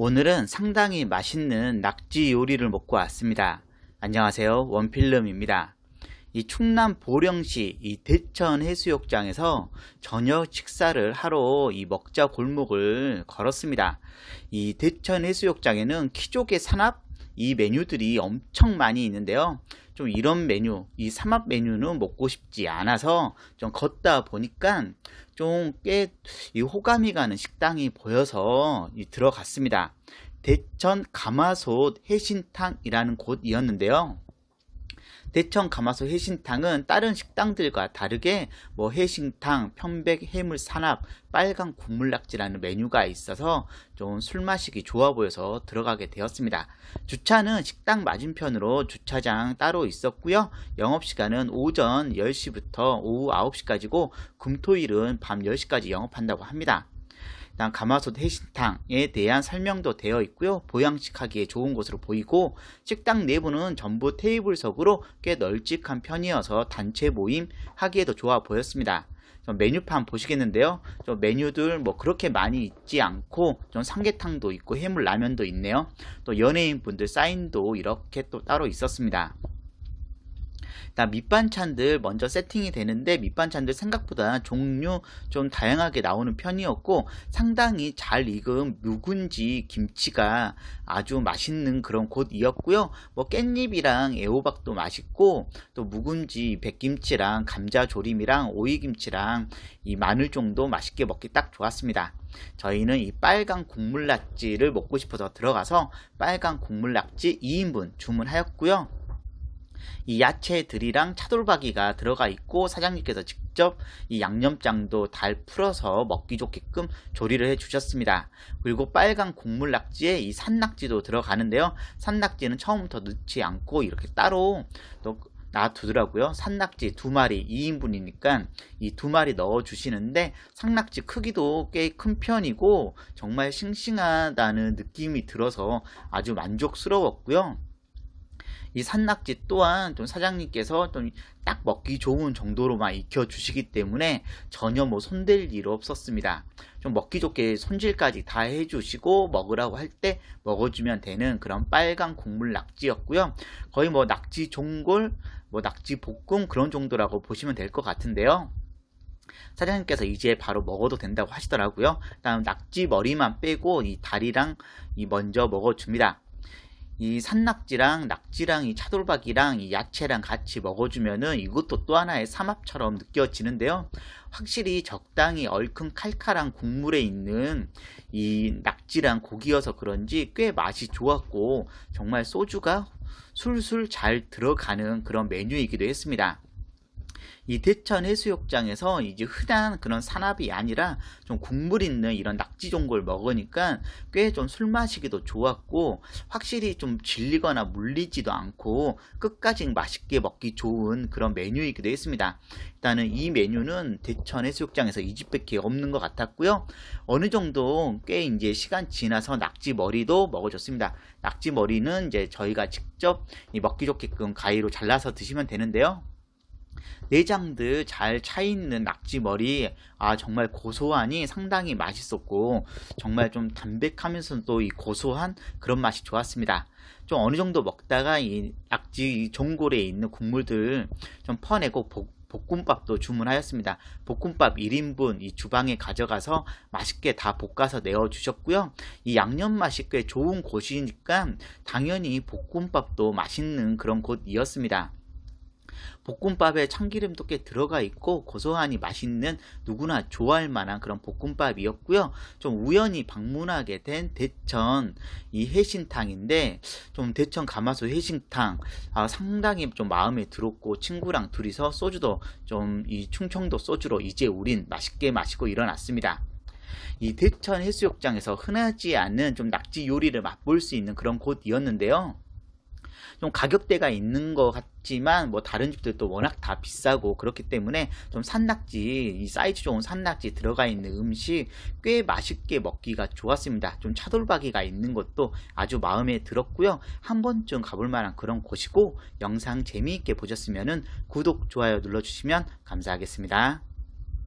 오늘은 상당히 맛있는 낙지 요리를 먹고 왔습니다. 안녕하세요. 원필름입니다. 이 충남 보령시 이 대천 해수욕장에서 저녁 식사를 하러 이 먹자 골목을 걸었습니다. 이 대천 해수욕장에는 키조개 산업 이 메뉴들이 엄청 많이 있는데요. 좀 이런 메뉴, 이 삼합 메뉴는 먹고 싶지 않아서 좀 걷다 보니까 좀 꽤 이 호감이 가는 식당이 보여서 이 들어갔습니다. 대천 가마솥 해신탕이라는 곳이었는데요. 대천 가마솥 해신탕은 다른 식당들과 다르게 뭐 해신탕, 편백, 해물 산압, 빨간 국물 낙지라는 메뉴가 있어서 좀 술 마시기 좋아 보여서 들어가게 되었습니다. 주차는 식당 맞은편으로 주차장 따로 있었고요. 영업시간은 오전 10시부터 오후 9시까지고 금토일은 밤 10시까지 영업한다고 합니다. 일단 가마솥 해신탕에 대한 설명도 되어 있고요. 보양식하기에 좋은 곳으로 보이고 식당 내부는 전부 테이블석으로 꽤 널찍한 편이어서 단체 모임 하기에도 좋아 보였습니다. 좀 메뉴판 보시겠는데요. 좀 메뉴들 뭐 그렇게 많이 있지 않고 좀 삼계탕도 있고 해물 라면도 있네요. 또 연예인 분들 사인도 이렇게 또 따로 있었습니다. 일단 밑반찬들 먼저 세팅이 되는데 밑반찬들 생각보다 종류 좀 다양하게 나오는 편이었고 상당히 잘 익은 묵은지 김치가 아주 맛있는 그런 곳이었고요. 뭐 깻잎이랑 애호박도 맛있고 또 묵은지 백김치랑 감자조림이랑 오이김치랑 이 마늘종도 맛있게 먹기 딱 좋았습니다. 저희는 이 빨간 국물 낙지를 먹고 싶어서 들어가서 빨간 국물 낙지 2인분 주문하였고요. 이 야채들이랑 차돌박이가 들어가 있고 사장님께서 직접 이 양념장도 달 풀어서 먹기 좋게끔 조리를 해 주셨습니다. 그리고 빨간 국물 낙지에 이 산낙지도 들어가는데요. 산낙지는 처음부터 넣지 않고 이렇게 따로 또 놔두더라고요. 산낙지 두 마리 2인분이니까 이 두 마리 넣어 주시는데 산낙지 크기도 꽤 큰 편이고 정말 싱싱하다는 느낌이 들어서 아주 만족스러웠고요. 이 산낙지 또한 좀 사장님께서 좀 딱 먹기 좋은 정도로만 익혀 주시기 때문에 전혀 뭐 손댈 일 없었습니다. 좀 먹기 좋게 손질까지 다 해주시고 먹으라고 할 때 먹어주면 되는 그런 빨간 국물 낙지였고요. 거의 뭐 낙지 종골, 뭐 낙지 볶음 그런 정도라고 보시면 될 것 같은데요. 사장님께서 이제 바로 먹어도 된다고 하시더라고요. 다음 낙지 머리만 빼고 이 다리랑 이 먼저 먹어줍니다. 이 산낙지랑 낙지랑 이 차돌박이랑 이 야채랑 같이 먹어주면은 이것도 또 하나의 삼합처럼 느껴지는데요. 확실히 적당히 얼큰 칼칼한 국물에 있는 이 낙지랑 고기여서 그런지 꽤 맛이 좋았고 정말 소주가 술술 잘 들어가는 그런 메뉴이기도 했습니다. 이 대천 해수욕장에서 이제 흔한 그런 산압이 아니라 좀 국물 있는 이런 낙지 종골 먹으니까 꽤 좀 술 마시기도 좋았고 확실히 좀 질리거나 물리지도 않고 끝까지 맛있게 먹기 좋은 그런 메뉴이기도 했습니다. 일단은 이 메뉴는 대천 해수욕장에서 이 집밖에 없는 것 같았고요. 어느 정도 꽤 이제 시간 지나서 낙지 머리도 먹어줬습니다. 낙지 머리는 이제 저희가 직접 먹기 좋게끔 가위로 잘라서 드시면 되는데요. 내장들 잘 차있는 낙지머리 아 정말 고소하니 상당히 맛있었고 정말 좀 담백하면서도 이 고소한 그런 맛이 좋았습니다. 좀 어느 정도 먹다가 이 낙지 전골에 있는 국물들 좀 퍼내고 볶 볶음밥도 주문하였습니다. 볶음밥 1인분 이 주방에 가져가서 맛있게 다 볶아서 내어 주셨고요. 이 양념 맛이 꽤 좋은 곳이니까 당연히 볶음밥도 맛있는 그런 곳이었습니다. 볶음밥에 참기름도 꽤 들어가 있고 고소하니 맛있는 누구나 좋아할 만한 그런 볶음밥이었고요. 좀 우연히 방문하게 된 대천 이 해신탕인데 좀 대천 가마솥 해신탕 아, 상당히 좀 마음에 들었고 친구랑 둘이서 소주도 좀 이 충청도 소주로 이제 우린 맛있게 마시고 일어났습니다. 이 대천 해수욕장에서 흔하지 않은 좀 낙지 요리를 맛볼 수 있는 그런 곳이었는데요. 좀 가격대가 있는 것 같지만 뭐 다른 집들도 워낙 다 비싸고 그렇기 때문에 좀 산낙지 이 사이즈 좋은 산낙지 들어가 있는 음식 꽤 맛있게 먹기가 좋았습니다. 좀 차돌박이가 있는 것도 아주 마음에 들었고요. 한 번쯤 가볼 만한 그런 곳이고 영상 재미있게 보셨으면 구독 좋아요 눌러주시면 감사하겠습니다.